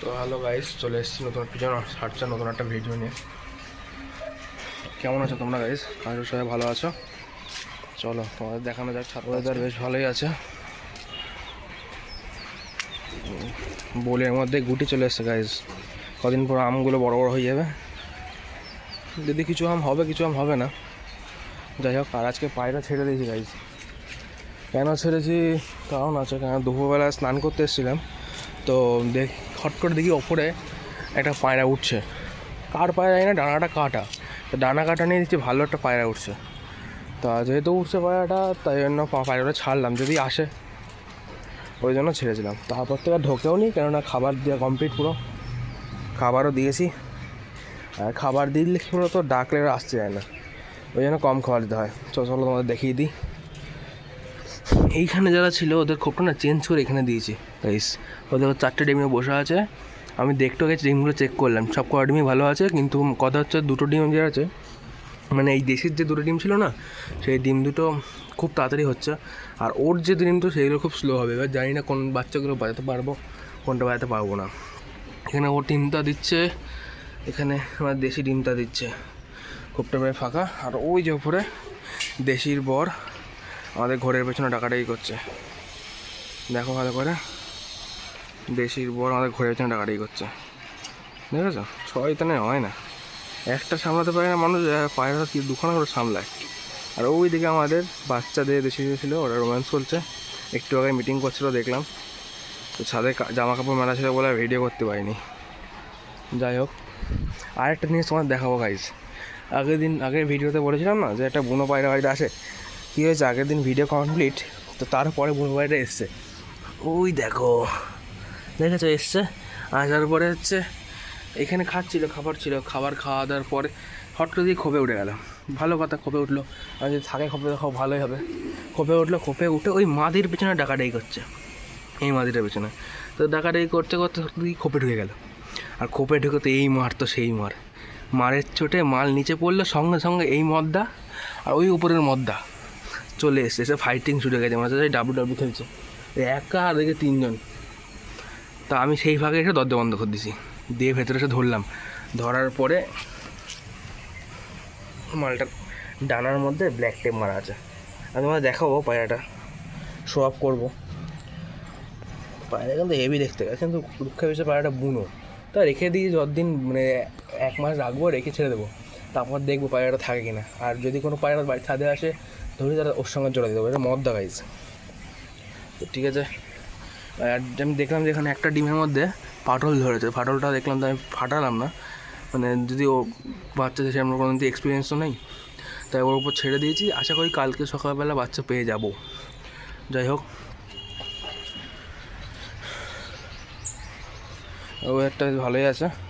তো hello guys, চলে এসেছি নতুন পিছনে সার্চা নতুন একটা ভিডিও নিয়ে। কেমন আছো তোমরা গাইস? আশা সবাই ভালো আছো। চলো, তোমাদের দেখানো যাক ওয়েদার বেশ ভালোই আছে। বোলের মধ্যে গুটি চলে এসছে গাইস। কদিন পর আমগুলো বড় বড় হয়ে যাবে। যদি কিছু আম হবে, কিছু আম হবে না। যাই হোক, আর আজকে পায়রা ছেড়ে দিয়েছি গাইস। কেন ছেড়েছি? কারণ আছে কেন দুপুরবেলা স্নান করতে এসেছিলাম। তো দেখ হট করে দেখি ওপরে একটা পায়রা উঠছে। কার পায়রা না, ডানাটা কাটা। তো ডানা কাটা নিয়ে দিচ্ছি ভালো একটা পায়রা উঠছে। তা যেহেতু উঠছে পায়রাটা, তাই জন্য পায়রাটা ছাড়লাম, যদি আসে। ওই জন্য ছেড়েছিলাম তারপর থেকে আর ঢোকেও নি, কেননা খাবার দেওয়া কমপ্লিট পুরো। খাবারও দিয়েছি। আর খাবার দিলে পুরো তো ডাকলে আসতে যায় না। ওই জন্য কম খাবার দিতে হয়। চলো তোমাদের দেখিয়ে দিই। এইখানে যারা ছিল, ওদের খোপটা না চেঞ্জ করে এখানে দিয়েছি গাইস ওদের চারটে ডিমে বসে আছে। আমি দেখতেও গেছি, ডিমগুলো চেক করলাম। সব কটা ডিমই ভালো আছে, কিন্তু কথা হচ্ছে দুটো ডিম যে আছে মানে এই দেশের যে দুটো ডিম ছিল না, সেই ডিম দুটো খুব তাড়াতাড়ি হচ্ছে। আর ওর যে ডিম তো সেইগুলো খুব স্লো হবে। এবার জানি না কোন বাচ্চাগুলো বাজাতে পারব, কোনটা বাজাতে পারব না। এখানে ওর ডিমটা দিচ্ছে, এখানে আমার দেশি ডিমটা দিচ্ছে। খুবটা প্রায় ফাঁকা। আর ওই যে ওপরে দেশির বর আমাদের ঘরের পেছনে ডাকাডাকি করছে। দেখো ভালো করে। দেশির বড় আমাদের ঘরের পেছনে ডাকাডাকি করছে। ঠিক আছে দেখেছ শয়তানে হয় না। একটা সামলাতে পারে না মানুষ পায়রা কি দুখানা করে সামলায়। আর ওই দিকে আমাদের বাচ্চাদের দেশি ছিল ওরা রোম্যান্স করছে। একটু আগে মিটিং করছিল, দেখলাম। তো ছাদে জামা কাপড় মেলা ছিল বলে ভিডিও করতে পারিনি। যাই হোক, আরেকটা জিনিস তোমার দেখাবো গাইজ আগের দিন, আগের ভিডিওতে বলেছিলাম না যে একটা বুনো পায়রা বাড়িটা আসে? কী হয়েছে? আগের দিন ভিডিও কমপ্লিট তো তারপরে পায়রাটা এসছে। ওই দেখো, দেখেছ? এসছে, আসার পরে হচ্ছে এখানে খাচ্ছিল, খাবার ছিল, খাবার খাওয়া দাওয়ার পরে হট করে দিয়ে খোপে উঠে গেল। ভালো কথা খোপে উঠল। আর যদি থাকে খোপে দেখো ভালোই হবে। খোপে উঠল খোপে উঠে ওই মাদির পেছনে ডাকাডাকি করছে। এই মাদিটার পেছনে। তো ডাকাডাকি করতে করতে দিয়ে খোপে ঢুকে গেল। আর খোপে ঢুকে তো এই মার তো সেই মার। মারের চোটে মাল নিচে পড়ল, সঙ্গে সঙ্গে এই মদ্দা আর ওই উপরের মদ্দা। চলে এসছে, এসে ফাইটিং শুরু গেছে। মনে হচ্ছে ডাব্লু ডাব্লু খেলছে। একা আর দেখে তিনজন। তা আমি সেই ফাঁকে এসে দরজা বন্ধ করে দিছি। দিয়ে ভেতরে এসে ধরলাম। ধরার পরে মালটা ডানার মধ্যে ব্ল্যাক টেপ মারা আছে। আমি তোমাদের দেখাবো পায়রাটা। শো আপ করব। পায়রা কিন্তু হেভি দেখতে গেছে, কিন্তু দুঃখের বিষয় পায়রাটা বুনো। তা রেখে দিই যতদিন মানে এক মাস রাখব, রেখে ছেড়ে দেবো। তারপর দেখব পায়রাটা থাকে কিনা। আর যদি কোনো পায়রা বাড়ি ছাদে আসে, ধরে তারা ওর সঙ্গে জড়া দেবো। এটা মদ দেখাইছে। তো ঠিক আছে। আর আমি দেখলাম যে এখানে একটা ডিমের মধ্যে ফাটল ধরেছে। ফাটলটা দেখলাম তো আমি ফাটালাম না। মানে যদি ও বাচ্চাদের সেরকম কোনো এক্সপিরিয়েন্স তো নেই। তাই ওর উপর ছেড়ে দিয়েছি। আশা করি কালকে সকালবেলা বাচ্চা পেয়ে যাব। যাই হোক। ও একটা ভালোই আছে।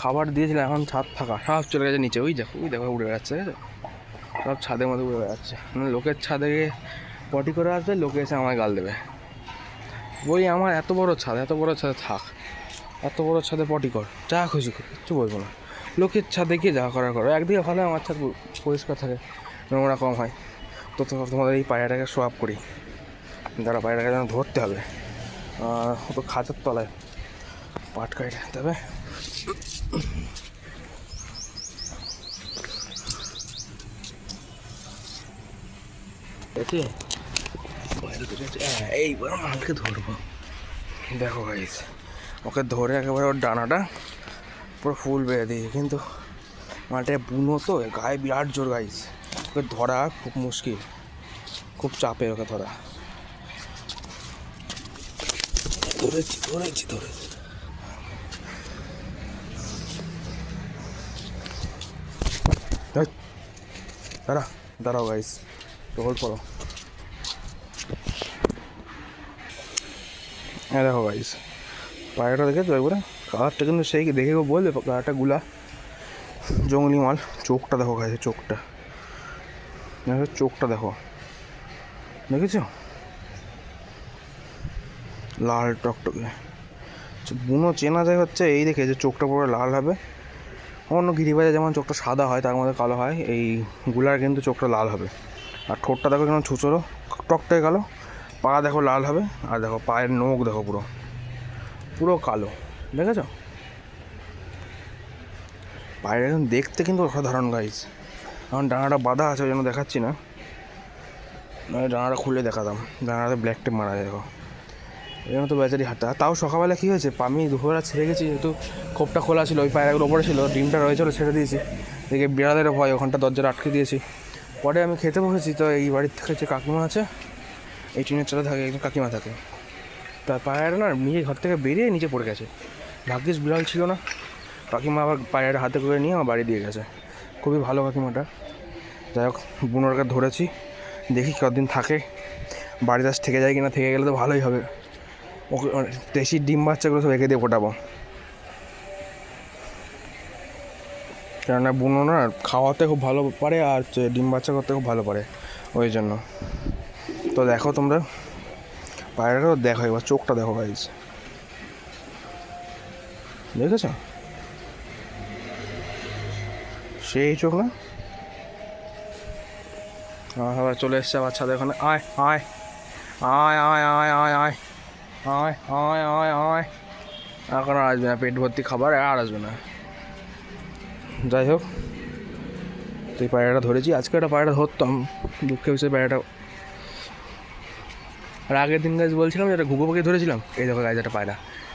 খাবার দিয়েছিলাম, এখন ছাদ ফাঁকা। সব চলে গেছে নিচে, ওই দেখো ওই দেখো, উড়ে বেড়াচ্ছে ঠিক আছে সব ছাদের মধ্যে উড়ে বেড়াচ্ছে। মানে লোকের ছাদে পটি করে আসবে, লোকে এসে আমায় গাল দেবে। ওই আমার এত বড় ছাদ, এত বড় ছাদে থাক। এত বড় ছাদে পটি কর। যা খুশি কর, কিচ্ছু বলব না। লোকের ছাদে গিয়ে যা করার করো। একদিকে ভালো আমার ছাদ পরিষ্কার থাকে, নোংরা কম হয়। তো তোমাদের এই পায়রাটাকে শো আপ করি। যারা পায়রাটাকে যেন ধরতে হবে। তো খাঁচার তলায়। পাট কাটে তবে এইবার মালকে ধরবো। দেখো গাইস ওকে ধরে একেবারে ওর ডানাটা পুরো ফুল বেঁধে দিয়েছে। কিন্তু মালটা বুনো তো গায়ে বিরাট জোর গাইস ওকে ধরা খুব মুশকিল। খুব চাপে ওকে ধরা। ধরেছি ধরেছি ধরেছি। দাঁড়া দাঁড়াও গাইস হোল্ড করো। হ্যাঁ দেখো গাইস পায়রাটা দেখেছ একবারে? কালারটা কিন্তু সেই দেখে বলবে কালারটা গুলা। জঙ্গলি মাল। চোখটা দেখো গাইছে চোখটা। চোখটা দেখো। দেখেছ? লাল টকটকে। আচ্ছা, বুনো চেনা যায় হচ্ছে এই দেখে যে চোখটা পুরো লাল হবে। অন্য গিরিবাজে যেমন চোখটা সাদা হয়, তার মধ্যে কালো হয়, এই গুলার কিন্তু চোখটা লাল হবে। আর ঠোঁটটা দেখো কেমন ছুচোরো, টকটকে গেল পা দেখো লাল হবে, আর দেখো পায়ের নখ দেখো পুরো পুরো কালো, দেখেছ? পায়ের এখন দেখতে কিন্তু অসাধারণ গাইজ এখন ডানাটা বাঁধা আছে, ওই জন্য দেখাচ্ছি না। নয় ডানাটা খুলে দেখাতাম ডানাটা ব্ল্যাক টেপ মারা যায়, দেখো। জন্য তো বেচারি হাঁটা। তাও সকালবেলা কী হয়েছে? আমি দুপুরবেলা ছেড়ে গেছি, যেহেতু খোপটা খোলা ছিল, ওই পায়ের ওপরে ছিল, ডিমটা রয়েছিল ছেড়ে দিয়েছি। দেখে বিড়ালেরও ভয়, ওখানটা দরজাটা আটকে দিয়েছি। পরে আমি খেতে বসেছি, তো এই বাড়ির থেকে যে কাকিমা আছে, এই টিনের চালা থাকে, একজন কাকিমা থাকে। তার পায়রা না, নিজে ঘর থেকে বেরিয়ে নিচে পড়ে গেছে। ভাগ্যিস বিড়াল ছিল না। কাকিমা আবার পায়রাটা হাতে করে নিয়ে আমার বাড়ি দিয়ে গেছে। খুবই ভালো কাকিমাটা। যাই হোক বুনোরকে ধরেছি, দেখি কতদিন থাকে। বাড়িতে থেকে যায় কিনা, থেকে গেলে তো ভালোই হবে। ওকে মানে দেশি ডিম বাচ্চাগুলো সব এঁকে দিয়ে ফোটাবো। কেননা বুনো না খাওয়াতে খুব ভালো পারে আর ডিম বাচ্চা করতে খুব ভালো পারে, ওই জন্য। তো দেখো তোমরা, পায়রাটাও দেখো এবার চোখটা দেখো গাইজ দেখেছ? সেই চোখ না? আবার চলে এসছে আবার ছাদের ওখানে, আয় আয় আয় আয় আয় আয় আয়। আয় আয় আয় আয় এখন আর আসবে না, পেট ভর্তি খাবার আর আসবে না। যাই হোক তো পায়রাটা ধরেছি। আজকে একটা পায়রা ধরতাম, দুঃখে বিষয়ে পায়রাটা। আর আগের দিন গাছ বলছিলাম যে একটা ঘুঘু পাখি ধরেছিলাম। এই দেখো গাছ একটা পায়রা।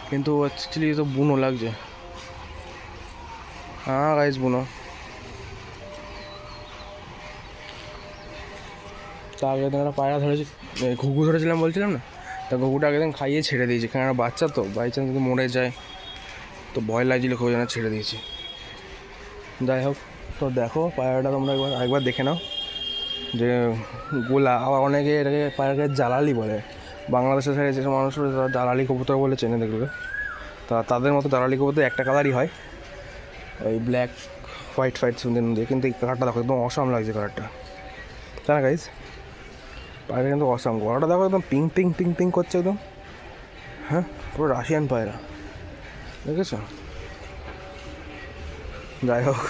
কিন্তু অ্যাকচুয়ালি তো বুনো লাগছে। হ্যাঁ গাইজ বুনো। তা আগের দিন একটা পায়রা ধরেছি ঘুঘু ধরেছিলাম বলছিলাম না? তা আগের দিন খাইয়ে ছেড়ে দিয়েছি। একটা বাচ্চা তো বাই চান্স যদি মরে যায়, তো ভয় লাগছিল খুব জন্য ছেড়ে দিয়েছি। যাই হোক, তো দেখো, পায়রাটা তোমরা একবার একবার দেখে নাও। যে গোলা, আবার অনেকে এটাকে পায়রাকে জ্বালালি বলে। বাংলাদেশের সাইডে যেসব মানুষ তারা জ্বালালি কবুতর বলে চেনে দেখবে। তা তাদের মতো জ্বালালি কবুতর একটা কালারই হয়। ওই ব্ল্যাক হোয়াইট হোয়াইট সুন্দর দিয়ে। কিন্তু এই কালারটা দেখো, একদম অসম লাগছে কালারটা তাই না গাইজ পায়রা কিন্তু অসাম, গলাটা দেখো একদম পিং পিং পিং পিং করছে একদম। হ্যাঁ পুরো রাশিয়ান পায়রা। দেখেছ? যাই হোক,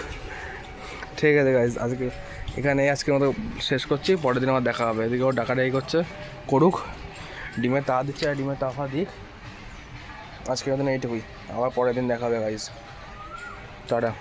ঠিক আছে গাইজ আজকে এখানে আজকের মতো শেষ করছি, পরের দিন আমার দেখা হবে। এদিকে ও এই করছে, করুক। ডিমের তা দিচ্ছে আর ডিমের তাফা দিক। আজকের মতন এইটুকুই, আবার পরের দিন দেখা হবে গাইজ টাটা।